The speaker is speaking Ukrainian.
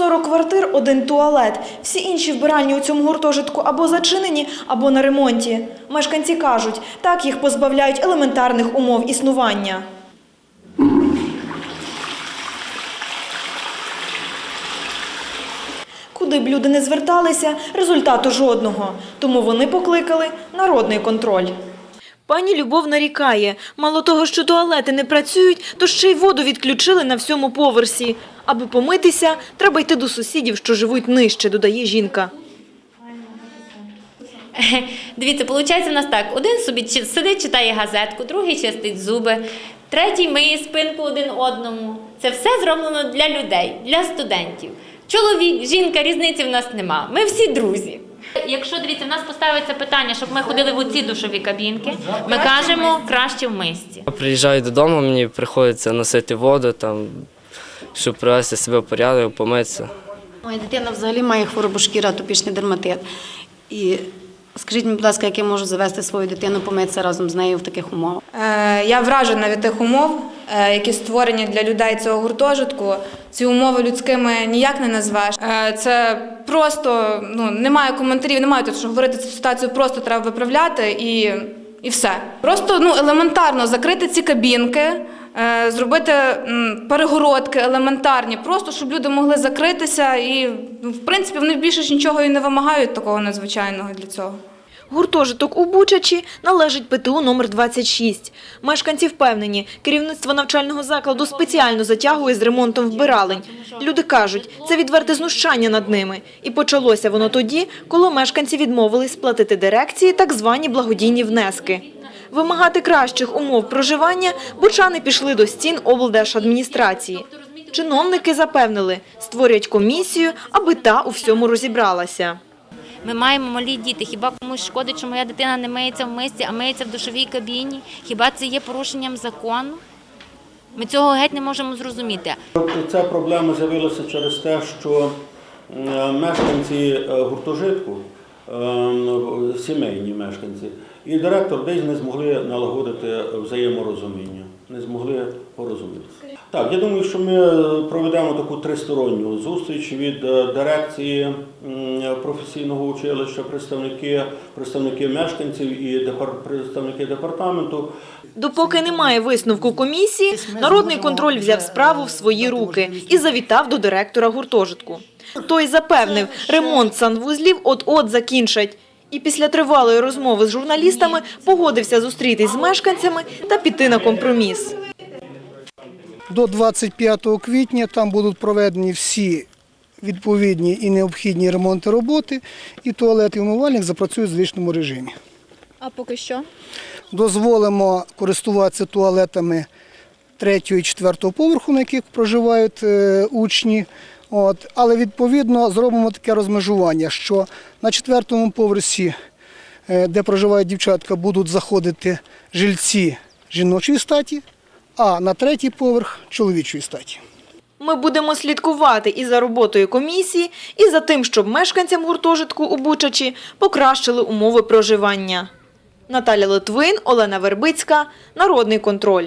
40 квартир – один туалет. Всі інші вбиральні у цьому гуртожитку або зачинені, або на ремонті. Мешканці кажуть, так їх позбавляють елементарних умов існування. Куди б люди не зверталися, результату жодного. Тому вони покликали народний контроль. Пані Любов нарікає, мало того, що туалети не працюють, то ще й воду відключили на всьому поверсі. Аби помитися, треба йти до сусідів, що живуть нижче, додає жінка. Дивіться, виходить у нас так: один собі сидить, читає газетку, другий чистить зуби, третій миє спинку один одному. Це все зроблено для людей, для студентів. Чоловік, жінка, різниці в нас нема. Ми всі друзі. Якщо дивіться, в нас поставиться питання, щоб ми ходили в оці душові кабінки, ми кажемо краще в мисті. Я приїжджаю додому, мені приходиться носити воду, там, щоб привести себе в порядок, помитися. Моя дитина взагалі має хворобу шкіри, атопічний дерматит. І скажіть мені, будь ласка, як я можу завести свою дитину помитися разом з нею в таких умовах? Е, Я вражена від тих умов, які створені для людей цього гуртожитку. Ці умови людськими ніяк не назвеш. Е, Це просто ну немає коментарів, немає тут що говорити цю ситуацію. Просто треба виправляти і, і все. Просто ну елементарно закрити ці кабінки. е, Зробити перегородки елементарні, просто щоб люди могли закритися, і ну, в принципі вони більше ж нічого і не вимагають такого надзвичайного для цього. Гуртожиток у Бучачі належить ПТУ номер 26. Мешканці впевнені, керівництво навчального закладу спеціально затягує з ремонтом вбиралень. Люди кажуть, це відверте знущання над ними. І почалося воно тоді, коли мешканці відмовились сплатити дирекції так звані благодійні внески. Вимагати кращих умов проживання бучани пішли до стін облдержадміністрації. Чиновники запевнили, створять комісію, аби та у всьому розібралася. Ми маємо малі діти. Хіба комусь шкодить, що моя дитина не миється в мисці, а миється в душовій кабіні? Хіба це є порушенням закону? Ми цього геть не можемо зрозуміти. Ця проблема з'явилася через те, що мешканці е, гуртожитку, е, сімейні мешканці, і директор десь не змогли налагодити взаєморозуміння, не змогли порозумітися. Так, я думаю, що ми проведемо таку тристоронню зустріч від е, дирекції професійного училища, представники, представники мешканців і депар- представники департаменту. Допоки немає висновку комісії, народний контроль взяв справу в свої руки і завітав до директора гуртожитку. Той запевнив, ремонт санвузлів от-от закінчать. І після тривалої розмови з журналістами погодився зустрітись з мешканцями та піти на компроміс. До 25 квітня там будуть проведені всі відповідні і необхідні ремонти роботи, і туалет і умивальник запрацюють в звичному режимі. А поки що? Дозволимо користуватися туалетами 3 і 4 поверху, на яких проживають е, учні. От, але відповідно зробимо таке розмежування, що на четвертому поверсі, е, де проживають дівчатка, будуть заходити жильці жіночої статі, а на третій поверх чоловічої статі. Ми будемо слідкувати і за роботою комісії, і за тим, щоб мешканцям гуртожитку у Бучачі покращили умови проживання. Наталя Литвин, Олена Вербицька, Народний контроль.